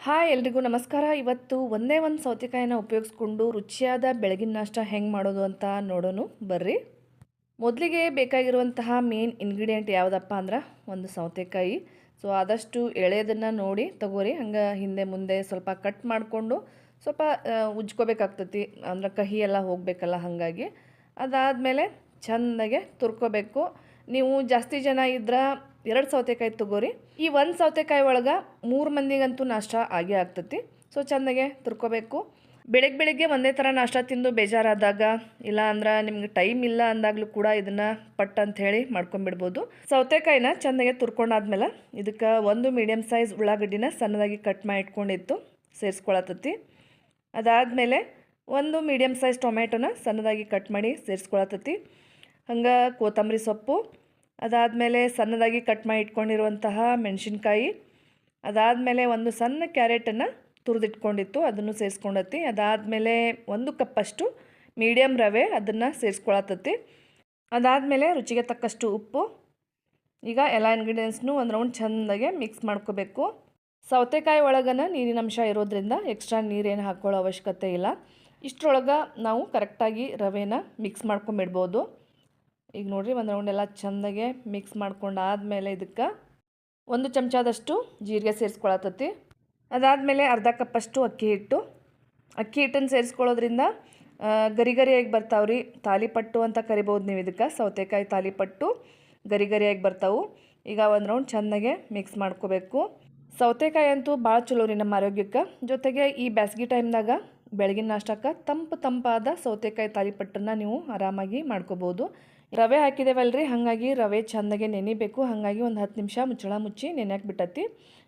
Hi ಎಲ್ರಿಗೂ ನಮಸ್ಕಾರ. ಇವತ್ತು ಒಂದೇ ಒಂದು ಸೌತೆಕಾಯಿನ ಉಪಯೋಗಿಸ್ಕೊಂಡು ರುಚಿಯಾದ ಬೆಳಗಿನ ನಾಷ್ಟ ಹೆಂಗೆ ಮಾಡೋದು ಅಂತ ನೋಡೋಣ. ಬರ್ರಿ. ಮೊದಲಿಗೆ ಬೇಕಾಗಿರುವಂತಹ ಮೇನ್ ಇಂಗ್ರೀಡಿಯೆಂಟ್ ಯಾವುದಪ್ಪ ಅಂದ್ರೆ ಒಂದು ಸೌತೆಕಾಯಿ. ಸೊ ಆದಷ್ಟು ಎಳೆಯೋದನ್ನು ನೋಡಿ ತಗೋರಿ. ಹಂಗೆ ಹಿಂದೆ ಮುಂದೆ ಸ್ವಲ್ಪ ಕಟ್ ಮಾಡಿಕೊಂಡು ಸ್ವಲ್ಪ ಉಜ್ಕೋಬೇಕಾಗ್ತತಿ. ಅಂದ್ರೆ ಕಹಿ ಎಲ್ಲ ಹೋಗಬೇಕಲ್ಲ ಹಾಗಾಗಿ. ಅದಾದಮೇಲೆ ಚೆಂದಾಗೆ ತುರ್ಕೋಬೇಕು. ನೀವು ಜಾಸ್ತಿ ಜನ ಇದ್ರೆ ಎರಡು ಸೌತೆಕಾಯಿ ತಗೋರಿ. ಈ ಒಂದು ಸೌತೆಕಾಯಿ ಒಳಗೆ ಮೂರು ಮಂದಿಗಂತೂ ನಾಷ್ಟ ಆಗೇ ಆಗ್ತತಿ. ಸೊ ಚೆಂದಾಗೆ ತುರ್ಕೋಬೇಕು. ಬೆಳಗ್ಗೆ ಬೆಳಗ್ಗೆ ಒಂದೇ ಥರ ನಾಷ್ಟ ತಿಂದು ಬೇಜಾರಾದಾಗ, ಇಲ್ಲ ಅಂದ್ರೆ ನಿಮ್ಗೆ ಟೈಮ್ ಇಲ್ಲ ಅಂದಾಗಲೂ ಕೂಡ ಇದನ್ನು ಪಟ್ ಅಂತ ಹೇಳಿ ಮಾಡ್ಕೊಂಬಿಡ್ಬೋದು. ಸೌತೆಕಾಯಿನ ಚೆಂದಾಗೆ ತುರ್ಕೊಂಡಾದ್ಮೇಲೆ ಇದಕ್ಕೆ ಒಂದು ಮೀಡಿಯಮ್ ಸೈಜ್ ಉಳ್ಳಾಗಡ್ಡಿನ ಸಣ್ಣದಾಗಿ ಕಟ್ ಮಾಡಿ ಇಟ್ಕೊಂಡಿತ್ತು ಸೇರಿಸ್ಕೊಳತತಿ ಅದಾದಮೇಲೆ ಒಂದು ಮೀಡಿಯಮ್ ಸೈಜ್ ಟೊಮೆಟೊನ ಸಣ್ಣದಾಗಿ ಕಟ್ ಮಾಡಿ ಸೇರಿಸ್ಕೊಳತತಿ ಹಂಗೆ ಕೊತ್ತಂಬರಿ ಸೊಪ್ಪು ಅದಾದಮೇಲೆ ಸಣ್ಣದಾಗಿ ಕಟ್ ಮಾಡಿ ಇಟ್ಕೊಂಡಿರುವಂತಹ ಮೆಣಸಿನ್ಕಾಯಿ. ಅದಾದಮೇಲೆ ಒಂದು ಸಣ್ಣ ಕ್ಯಾರೆಟನ್ನು ತುರಿದಿಟ್ಕೊಂಡಿತ್ತು, ಅದನ್ನು ಸೇರಿಸ್ಕೊಂಡತ್ತಿ. ಅದಾದಮೇಲೆ ಒಂದು ಕಪ್ಪಷ್ಟು ಮೀಡಿಯಮ್ ರವೆ ಅದನ್ನು ಅದಾದ ಅದಾದಮೇಲೆ ರುಚಿಗೆ ತಕ್ಕಷ್ಟು ಉಪ್ಪು, ಈಗ ಎಲ್ಲ ಇಂಗ್ರೀಡಿಯೆಂಟ್ಸ್ನು ಒಂದು ರೌಂಡ್ ಚೆಂದಾಗೆ ಮಿಕ್ಸ್ ಮಾಡ್ಕೋಬೇಕು. ಸೌತೆಕಾಯಿ ಒಳಗನ ನೀರಿನಂಶ ಇರೋದ್ರಿಂದ ಎಕ್ಸ್ಟ್ರಾ ನೀರೇನು ಹಾಕ್ಕೊಳ್ಳೋ ಅವಶ್ಯಕತೆ ಇಲ್ಲ. ಇಷ್ಟರೊಳಗೆ ನಾವು ಕರೆಕ್ಟಾಗಿ ರವೆನ ಮಿಕ್ಸ್ ಮಾಡ್ಕೊಂಬಿಡ್ಬೋದು. ಈಗ ನೋಡಿರಿ ಒಂದು ರೌಂಡ್ ಎಲ್ಲ ಚೆಂದಾಗೆ ಮಿಕ್ಸ್ ಮಾಡ್ಕೊಂಡು ಆದಮೇಲೆ ಇದಕ್ಕೆ ಒಂದು ಚಮಚದಷ್ಟು ಜೀರಿಗೆ ಸೇರಿಸ್ಕೊಳತತಿ ಅದಾದಮೇಲೆ ಅರ್ಧ ಕಪ್ಪಷ್ಟು ಅಕ್ಕಿ ಹಿಟ್ಟು. ಅಕ್ಕಿ ಹಿಟ್ಟನ್ನು ಸೇರಿಸ್ಕೊಳ್ಳೋದ್ರಿಂದ ಗರಿಗರಿಯಾಗಿ ಗರಿ ಗರಿಯಾಗಿ ಬರ್ತಾವ್ರಿ. ತಾಲಿಪಟ್ಟು ಅಂತ ಕರಿಬೋದು ನೀವು ಇದಕ್ಕೆ, ಸೌತೆಕಾಯಿ ತಾಲಿಪಟ್ಟು ಗರಿ ಗರಿಯಾಗಿ ಬರ್ತಾವು. ಈಗ ಒಂದು ರೌಂಡ್ ಚೆಂದಾಗೆ ಮಿಕ್ಸ್ ಮಾಡ್ಕೋಬೇಕು. ಸೌತೆಕಾಯಿ ಅಂತೂ ಭಾಳ ಚಲೋ ರೀ ನಮ್ಮ ಆರೋಗ್ಯಕ್ಕೆ. ಜೊತೆಗೆ ಈ ಬ್ಯಾಸ್ಗೆ ಟೈಮ್ದಾಗ ಬೆಳಗಿನ ನಾಷ್ಟಕ್ಕೆ ತಂಪು ತಂಪಾದ ಸೌತೆಕಾಯಿ ತಾಲಿಪಟ್ಟನ್ನು ನೀವು ಆರಾಮಾಗಿ ಮಾಡ್ಕೋಬೋದು. ರವೆ ಹಾಕಿದೇವಲ್ರಿ? ಹಾಗಾಗಿ ರವೆ ಚೆಂದಾಗೆ ನೆನಿಬೇಕು. ಹಾಗಾಗಿ ಒಂದು ಹತ್ತು ನಿಮಿಷ ಮುಚ್ಚಳ ಮುಚ್ಚಿ ನೆನೆಯಕ್ಕೆ ಬಿಟ್ಟತಿ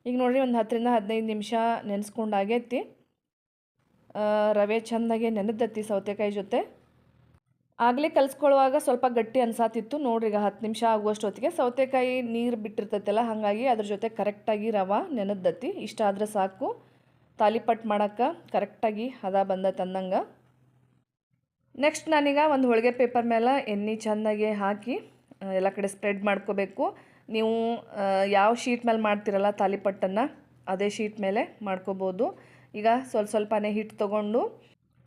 ಈಗ ನೋಡಿರಿ ಒಂದು ಹತ್ತರಿಂದ ಹದಿನೈದು ನಿಮಿಷ ನೆನೆಸ್ಕೊಂಡು ಆಗೈತಿ ರವೆ ಚೆಂದಾಗೆ ನೆನೆದತ್ತಿ ಸೌತೆಕಾಯಿ ಜೊತೆ. ಆಗಲೇ ಕಲಿಸ್ಕೊಳ್ಳುವಾಗ ಸ್ವಲ್ಪ ಗಟ್ಟಿ ಅನ್ಸಾತಿತ್ತು. ನೋಡ್ರಿ ಈಗ ಹತ್ತು ನಿಮಿಷ ಆಗುವಷ್ಟೊತ್ತಿಗೆ ಸೌತೆಕಾಯಿ ನೀರು ಬಿಟ್ಟಿರ್ತೈತಲ್ಲ, ಹಾಗಾಗಿ ಅದ್ರ ಜೊತೆ ಕರೆಕ್ಟಾಗಿ ರವೆ ನೆನೆದತ್ತಿ. ಇಷ್ಟ ಆದ್ರೆ ಸಾಕು. ತಾಲಿಪಟ್ಟು ಮಾಡೋಕ್ಕೆ ಕರೆಕ್ಟಾಗಿ ಹದ ಬಂದ ಅಂದಂಗೆ ನೆಕ್ಸ್ಟ್ ನಾನೀಗ ಒಂದು ಹೋಳಿಗೆ ಪೇಪರ್ ಮೇಲೆ ಎಣ್ಣೆ ಚೆನ್ನಾಗಿ ಹಾಕಿ ಎಲ್ಲ ಕಡೆ ಸ್ಪ್ರೆಡ್ ಮಾಡ್ಕೋಬೇಕು. ನೀವು ಯಾವ ಶೀಟ್ ಮೇಲೆ ಮಾಡ್ತಿರಲ್ಲ ತಾಲಿಪಟ್ಟನ್ನು ಅದೇ ಶೀಟ್ ಮೇಲೆ ಮಾಡ್ಕೋಬೋದು. ಈಗ ಸ್ವಲ್ಪ ಸ್ವಲ್ಪನೇ ಹಿಟ್ಟು ತೊಗೊಂಡು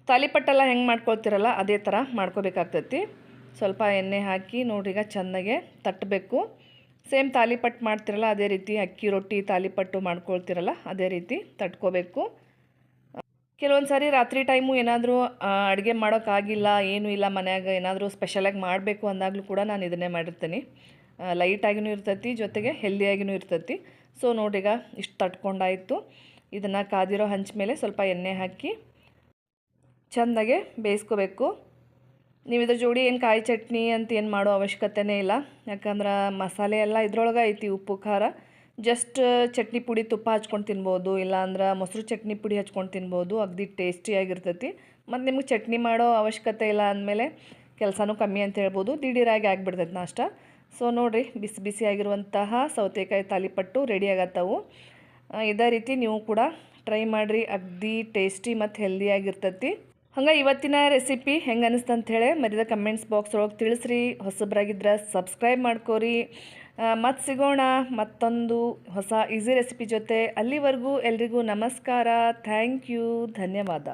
ತಾಲಿಪಟ್ಟೆಲ್ಲ ಹೆಂಗೆ ಮಾಡ್ಕೊಳ್ತಿರಲ್ಲ ಅದೇ ಥರ ಮಾಡ್ಕೋಬೇಕಾಗ್ತೈತಿ. ಸ್ವಲ್ಪ ಎಣ್ಣೆ ಹಾಕಿ ನೋಡಿ ಈಗ ಚೆಂದಾಗೆ ತಟ್ಟಬೇಕು ಸೇಮ್ ತಾಲಿಪಟ್ಟು ಮಾಡ್ತಿರಲ್ಲ, ಅದೇ ರೀತಿ ಅಕ್ಕಿ ರೊಟ್ಟಿ ತಾಲಿಪಟ್ಟು ಮಾಡ್ಕೊಳ್ತಿರಲ್ಲ, ಅದೇ ರೀತಿ ತಟ್ಕೋಬೇಕು. ಕೆಲವೊಂದು ಸಾರಿ ರಾತ್ರಿ ಟೈಮು ಏನಾದರೂ ಅಡುಗೆ ಮಾಡೋಕ್ಕಾಗಿಲ್ಲ ಏನೂ ಇಲ್ಲ ಮನ್ಯಾಗ, ಏನಾದರೂ ಸ್ಪೆಷಲಾಗಿ ಮಾಡಬೇಕು ಅಂದಾಗಲೂ ಕೂಡ ನಾನು ಇದನ್ನೇ ಮಾಡಿರ್ತೀನಿ. ಲೈಟಾಗಿಯೂ ಇರ್ತೈತಿ, ಜೊತೆಗೆ ಹೆಲ್ದಿಯಾಗಿನೂ ಇರ್ತೈತಿ. ಸೊ ನೋಡ್ರೀಗ ಇಷ್ಟು ತಟ್ಕೊಂಡಾಯಿತು. ಇದನ್ನು ಕಾದಿರೋ ಹಂಚ ಮೇಲೆ ಸ್ವಲ್ಪ ಎಣ್ಣೆ ಹಾಕಿ ಚೆಂದಾಗೆ ಬೇಯಿಸ್ಕೋಬೇಕು. ನೀವು ಇದ್ರ ಜೋಡಿ ಏನು ಕಾಯಿ ಚಟ್ನಿ ಅಂತ ಏನು ಮಾಡೋ ಅವಶ್ಯಕತೆನೇ ಇಲ್ಲ. ಯಾಕಂದ್ರೆ ಮಸಾಲೆ ಎಲ್ಲ ಇದ್ರೊಳಗೆ ಐತಿ ಉಪ್ಪು, ಖಾರ. ಜಸ್ಟ್ ಚಟ್ನಿ ಪುಡಿ ತುಪ್ಪ ಹಚ್ಕೊಂಡು ತಿನ್ಬೋದು, ಇಲ್ಲಾಂದ್ರೆ ಮೊಸರು ಚಟ್ನಿ ಪುಡಿ ಹಚ್ಕೊಂಡು ತಿನ್ಬೋದು, ಅಗದಿ ಟೇಸ್ಟಿಯಾಗಿರ್ತೈತಿ ಮತ್ತು ನಿಮ್ಗೆ ಚಟ್ನಿ ಮಾಡೋ ಅವಶ್ಯಕತೆ ಇಲ್ಲ ಅಂದಮೇಲೆ ಕೆಲಸನೂ ಕಮ್ಮಿ ಅಂತ ಹೇಳ್ಬೋದು, ದಿಢೀರಾಗಿ ಆಗಿಬಿಡ್ತೈತೆ ನಾಷ್ಟ. ಸೊ ನೋಡಿರಿ, ಬಿಸಿ ಬಿಸಿಯಾಗಿರುವಂತಹ ಸೌತೆಕಾಯಿ ತಾಲಿಪಟ್ಟು ರೆಡಿ ಆಗತ್ತವು. ಇದೇ ರೀತಿ ನೀವು ಕೂಡ ಟ್ರೈ ಮಾಡಿರಿ, ಅಗ್ದಿ ಟೇಸ್ಟಿ ಮತ್ತು ಹೆಲ್ದಿಯಾಗಿರ್ತೈತಿ ಹಂಗೆ ಇವತ್ತಿನ ರೆಸಿಪಿ ಹೆಂಗೆ ಅನಿಸ್ತು ಹೇಳಿ ಮರಿದ ಕಮೆಂಟ್ಸ್ ಬಾಕ್ಸ್ ಒಳಗೆ ತಿಳಿಸ್ರಿ. ಹೊಸಬ್ರಾಗಿದ್ರೆ ಸಬ್ಸ್ಕ್ರೈಬ್ ಮಾಡ್ಕೋರಿ. ಮತ್ತು ಸಿಗೋಣ ಮತ್ತೊಂದು ಹೊಸ ಈಸಿ ರೆಸಿಪಿ ಜೊತೆ ಅಲ್ಲಿವರೆಗೂ ಎಲ್ರಿಗೂ ನಮಸ್ಕಾರ. ಥ್ಯಾಂಕ್ ಯು ಧನ್ಯವಾದ.